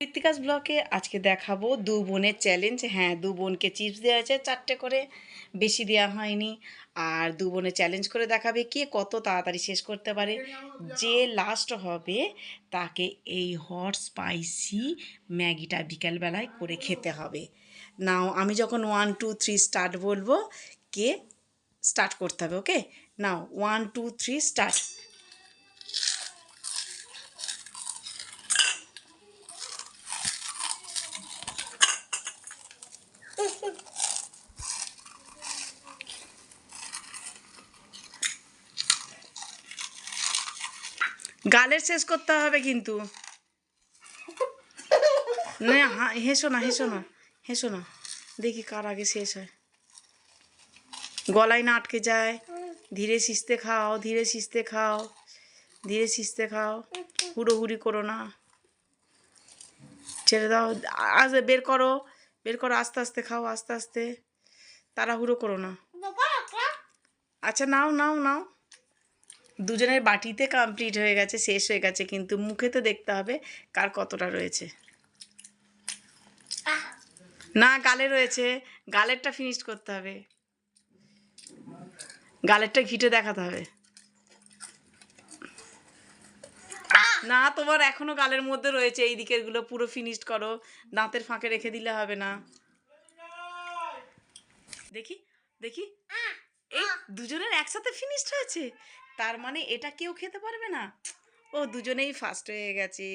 কৃত্তিকাস ব্লকে আজকে দেখাবো দু বোনের চ্যালেঞ্জ হ্যাঁ দু বোনকে চিপস দেওয়া হয়েছে, চারটে করে। বেশি দেওয়া হয়নি। আর দু বোনে চ্যালেঞ্জ করে দেখাবে কে কত তাড়াতাড়ি শেষ করতে পারে। যে লাস্ট হবে, তাকে এই হট স্পাইসি ম্যাগিটা বিকালবেলায় করে খেতে হবে। নাও আমি যখন ওয়ান টু থ্রি স্টার্ট বলব, কে স্টার্ট করতে হবে okay now one two three start গালের শেষ করতে হবে কিন্তু। না হেসো না হেসো না হেসো না। দেখি কার আগে শেষ হয়। গলায় না আটকে যায়। ধীরে সিস্তে খাও ধীরে সিস্তে খাও ধীরে সিস্তে খাও। হুড়োহুড়ি করো না। ছেড়ে দাও। আজ বের করো বের করো আস্তে আস্তে খাও আস্তে আস্তে। তাড়াহুড়ো করো না। আচ্ছা নাও নাও নাও। দুজনের বাটিতে কমপ্লিট হয়ে গেছে শেষ হয়ে গেছে কিন্তু মুখে তো দেখতে হবে কার কতটা রয়েছে। না গালে রয়েছে। গালেরটা ফিনিশ করতে হবে। গালেরটা ঘিটে দেখাতে হবে। না তোমার এখনও গালের মধ্যে রয়েছে এই দিকেরগুলো পুরো ফিনিশড করো। দাঁতের ফাঁকে রেখে দিলে হবে না। দেখি দেখি। দুজনের একসাথে ফিনিশড হয়েছে? তার মানে এটা কেউ খেতে পারবে না? ও, দুজনেই ফার্স্ট হয়ে গেছে।